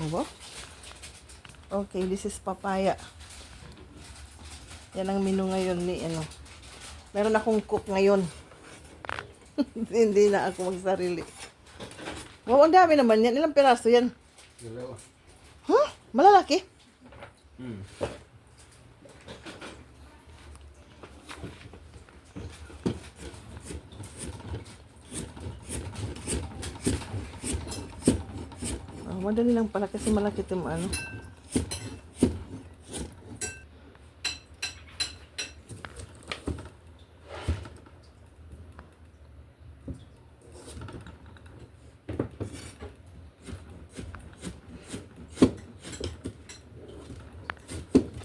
Obo? Okay, this is papaya. Yan ang menu ngayon ni ano. Meron akong cook ngayon. Hindi na ako magsarili. Wow, ang dami naman yan. Ilang piraso yan? Dalawa. Huh? Malalaki? Hmm. Madali lang pala kasi malaki itong ano.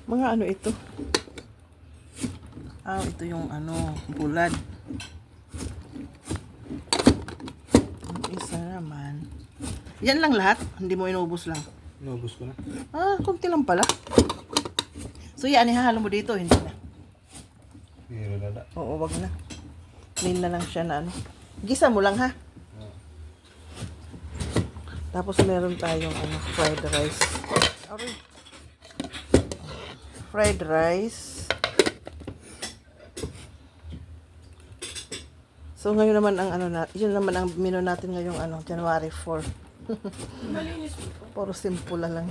Mga ano ito? Ah, ito yung ano, bulad. Ang isa naman. Yan lang lahat? Hindi mo inubos lang? Inubos ko na. Ah, konti lang pala. So yan, ihahalo mo dito, hindi na. Biro na na. Oo, wag na. Plain na lang siya na ano. Gisa mo lang ha. Tapos meron tayong ano, fried rice. Aray. Fried rice. So ngayon naman ang ano na, yun naman ang menu natin ngayong ano, January 4. Puro simple na lang.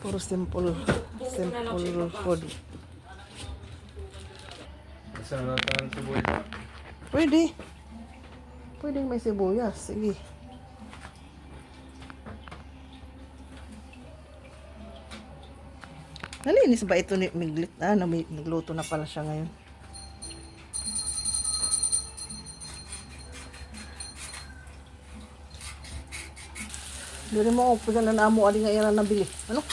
Puro simple, simple food. Isa na natin ang sibuyas. Pwede. Pwede may sibuyas. Sige. Nalinis ba ito ni Miglit? Ah, nagluto na pala siya ngayon. Dili mo ako pagka na amo ali nga ang nabili. Ano?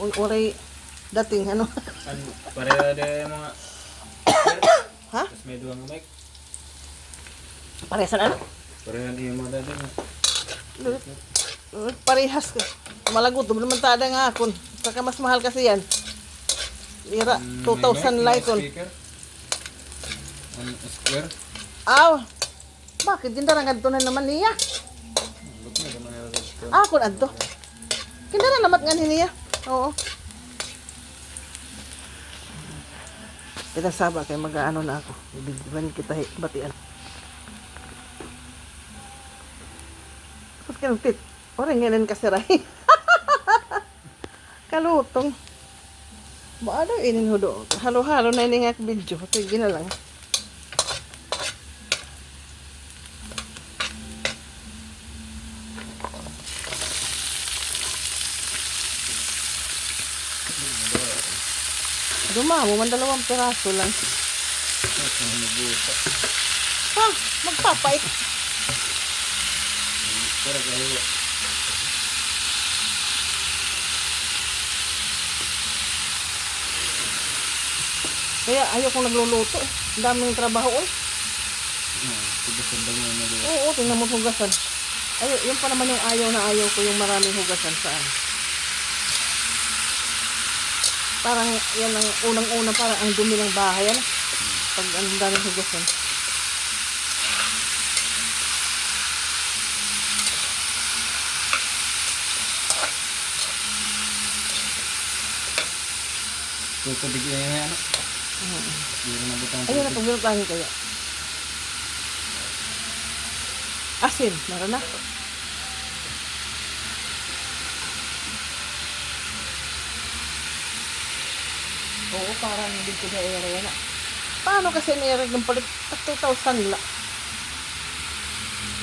O- Oray dating ano? Ano, pareha de mga... ha? Tapos may duwang mic. Paresan ano? Pareha di mga dati na. Parehas ka. Malagot. Naman tada nga akon. Saka mas mahal kasi yan. Lira, Mm, 2,000 may mic, like on. square. Aw! Bakit? Gindaran nga na naman niya. Look na naman yung square. Ah, kun adto. Gindaran naman nga ni niya. Oo. Kita saba kay mag-ano na ako. Ibigwan kita hi- batian. Tapos kanong tit. Orang ngayon kasi ray. Kalutong. Ba ano inin hudo? Halo-halo na ini nga video. Sige na lang. Dumamo man dalawang piraso lang. Ha? Magpapait. Pero kayo. Kaya ayaw kong nagluluto. Ang daming trabaho eh. Tigas-sandang mo na doon. Oo, tingnan mo hugasan. Ayaw, yun pa naman yung ayaw na ayaw ko yung maraming hugasan saan. Parang yan ang unang-una parang ang dumi ng bahay. Ano? Pag ang daming hugasan. Tutubig na yan ano. Hindi na nabutang Ayun na, pag tayo kaya. Asin, meron na. Oo, parang hindi ko na area na. Paano kasi nire ng palit at 2,000 la?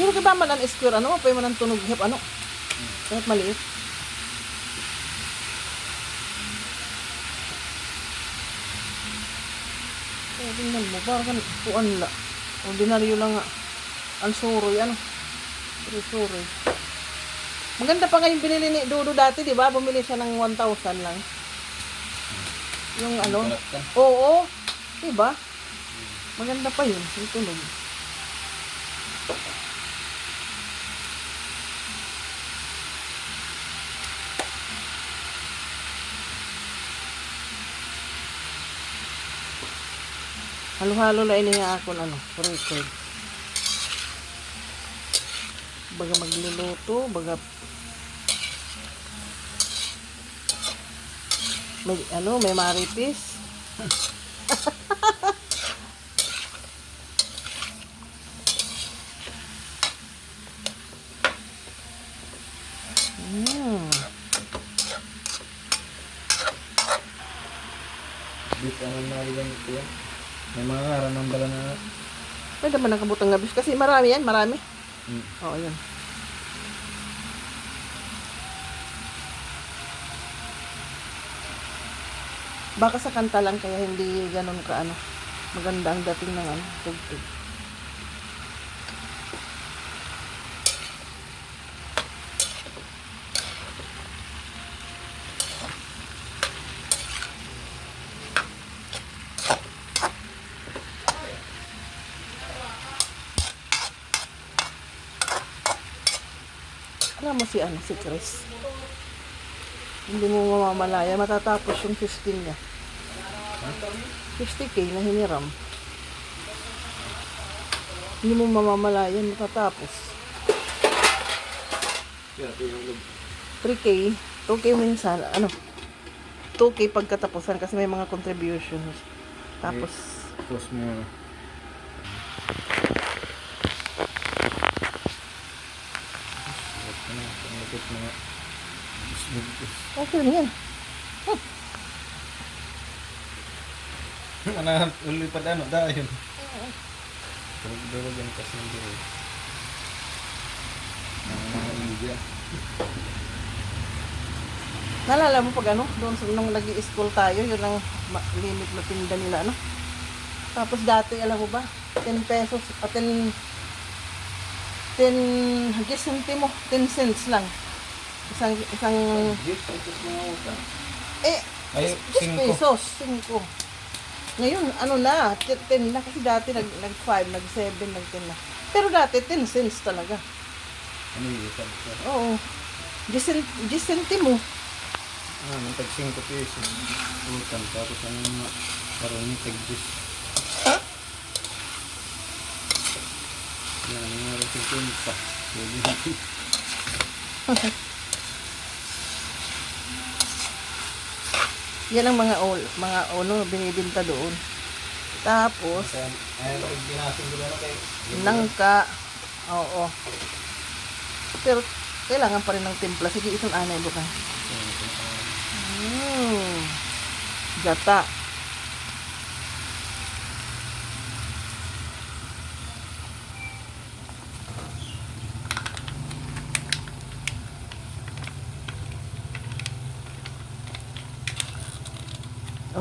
Pero ka man ang square, ano? Pwede man ang tunog hip, ano? Kahit maliit. Kaya tingnan mo, parang puan la. Ordinaryo lang nga. Ang suroy, ano? Pero suroy. Maganda pa nga yung binili ni Dudo dati, di ba? Bumili siya ng 1,000 lang. Yung ano? Oo. Di ba? Maganda pa yun. Yung tunog. Halo-halo na ini nga ako ano, record. Baga magluluto, baga may ano, may marites. mm. Bit ano na ilan ito yan. May mga ngaran ng bala na. Pwede man ang kabutang ngabis kasi marami yan, marami. Mm. Oo, yan. Baka sa kanta lang kaya hindi ganun ka ano. Maganda ang dating ng ano, tugtog. Alam mo si ano, si Chris. Hindi mo mamamalaya, matatapos yung 15 niya. 50k na hiniram. Hindi mo mamamalaya, matatapos. Kaya ito yung loob. 3k, 2k minsan, ano, 2k pagkatapusan kasi may mga contributions. Tapos, Tapos mo. Okay na yan. Mana uli pa ano dahil. Durog-durog yan kasi hindi. eh. Ang mga India. Nalala mo pag ano, doon sa nung nag school tayo, yun ang limit na tinda nila, ano? Tapos dati, alam mo ba, 10 pesos, ah, 10, 10, hagis centimo, 10 cents lang. Isang, isang, eh, Ay, 10 singko. pesos, 5. Ngayon, ano na, 10 na, kasi dati nag, nag 5, nag 7, nag 10 na. Pero dati, 10 cents talaga. Ano yung sabi ko? Oo. 10 cent- 10 centimo. Ah, may tag 5 pesos. Utang. Tapos ano mga karoon yung tag 10. Yan, ang mga rin 50. Pwede natin. Yan ang mga ol, mga ono binibinta doon. Tapos, nangka. Oo. Pero kailangan pa rin ng timpla. Sige, itong anay bukan. Mm. Gata.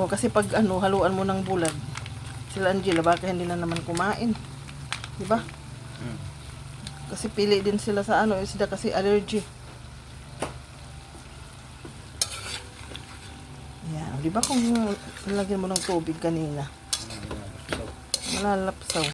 Oh, kasi pag ano, haluan mo ng bulag, sila Angela, baka hindi na naman kumain. Di ba? Hmm. Kasi pili din sila sa ano, sila kasi allergy. Yan, di ba kung lagyan mo ng tubig kanina, malalapsaw.